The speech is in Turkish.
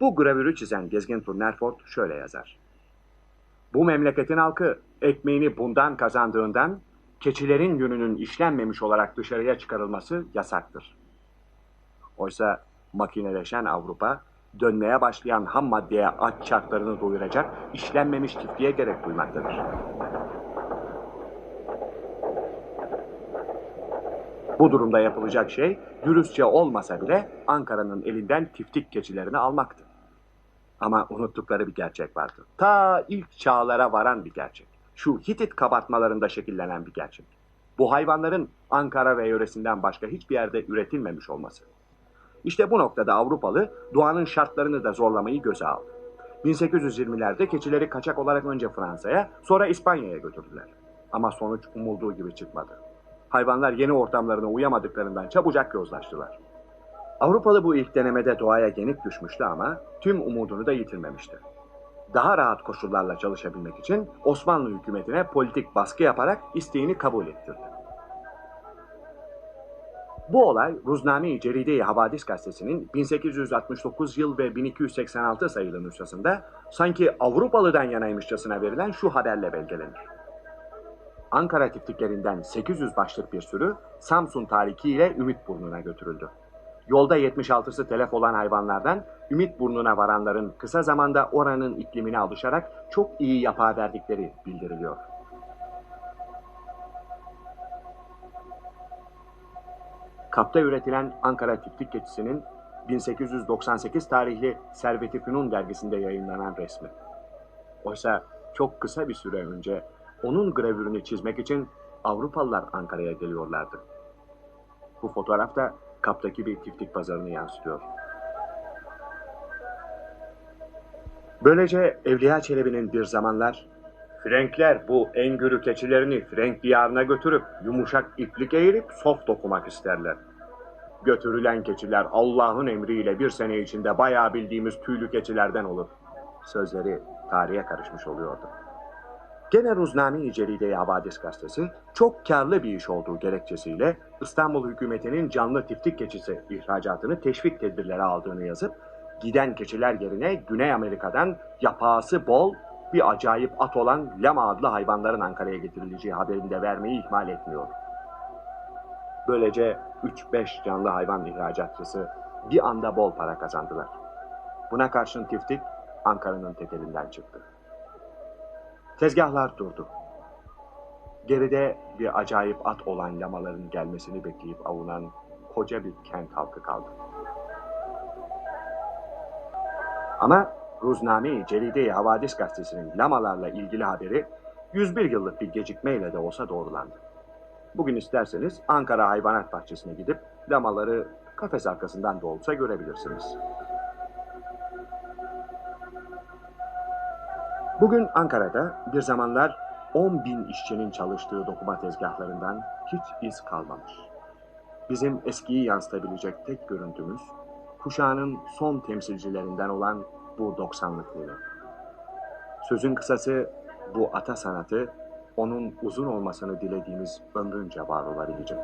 Bu gravürü çizen Gezgin Turnerford şöyle yazar. Bu memleketin halkı ekmeğini bundan kazandığından keçilerin yününün işlenmemiş olarak dışarıya çıkarılması yasaktır. Oysa makineleşen Avrupa dönmeye başlayan ham maddeye aç çarklarını doyuracak işlenmemiş çiftliğe gerek duymaktadır. Bu durumda yapılacak şey dürüstçe olmasa bile Ankara'nın elinden tiftik keçilerini almaktı. Ama unuttukları bir gerçek vardı. Ta ilk çağlara varan bir gerçek. Şu Hitit kabartmalarında şekillenen bir gerçek. Bu hayvanların Ankara ve yöresinden başka hiçbir yerde üretilmemiş olması. İşte bu noktada Avrupalı doğanın şartlarını da zorlamayı göze aldı. 1820'lerde keçileri kaçak olarak önce Fransa'ya sonra İspanya'ya götürdüler. Ama sonuç umulduğu gibi çıkmadı. Hayvanlar yeni ortamlarına uyamadıklarından çabucak yozlaştılar. Avrupalı bu ilk denemede doğaya yenik düşmüştü ama tüm umudunu da yitirmemişti. Daha rahat koşullarla çalışabilmek için Osmanlı hükümetine politik baskı yaparak isteğini kabul ettirdi. Bu olay Ruzname-i Ceride-i Havadis gazetesinin 1869 yıl ve 1286 sayılı nüshasında sanki Avrupalı'dan yanaymışçasına verilen şu haberle belgelenir. Ankara tiftiklerinden 800 başlık bir sürü Samsun tariki ile Ümitburnu'na götürüldü. Yolda 76'sı telef olan hayvanlardan Ümitburnu'na varanların kısa zamanda oranın iklimine alışarak çok iyi yapa verdikleri bildiriliyor. Kapta üretilen Ankara tiftik keçisinin 1898 tarihli Servet-i Fünun dergisinde yayınlanan resmi. Oysa çok kısa bir süre önce onun gravürünü çizmek için Avrupalılar Ankara'ya geliyorlardı. Bu fotoğraf da kaptaki bir tiftik pazarını yansıtıyor. Böylece Evliya Çelebi'nin bir zamanlar Frenkler bu engürü keçilerini Frenk diyarına götürüp yumuşak iplik eğirip soft dokumak isterler. Götürülen keçiler Allah'ın emriyle bir sene içinde bayağı bildiğimiz tüylü keçilerden olur. Sözleri tarihe karışmış oluyordu. Gene Ruzname-i Ceride-i Havadis gazetesi çok karlı bir iş olduğu gerekçesiyle İstanbul hükümetinin canlı tiftik keçisi ihracatını teşvik tedbirleri aldığını yazıp giden keçiler yerine Güney Amerika'dan yapağısı bol bir acayip at olan lama adlı hayvanların Ankara'ya getirileceği haberini de vermeyi ihmal etmiyor. Böylece 3-5 canlı hayvan ihracatçısı bir anda bol para kazandılar. Buna karşın tiftik Ankara'nın tekelinden çıktı. Tezgahlar durdu. Geride bir acayip at olan lamaların gelmesini bekleyip avunan koca bir kent halkı kaldı. Ama Ruzname-i Celide-i Havadis gazetesinin lamalarla ilgili haberi 101 yıllık bir gecikmeyle de olsa doğrulandı. Bugün isterseniz Ankara Hayvanat Bahçesi'ne gidip lamaları kafes arkasından da olsa görebilirsiniz. Bugün Ankara'da bir zamanlar 10 bin işçinin çalıştığı dokuma tezgahlarından hiç iz kalmamış. Bizim eskiyi yansıtabilecek tek görüntümüz, kuşağının son temsilcilerinden olan bu 90'lık yılı. Sözün kısası bu ata sanatı, onun uzun olmasını dilediğimiz ömrünce var olabilecek.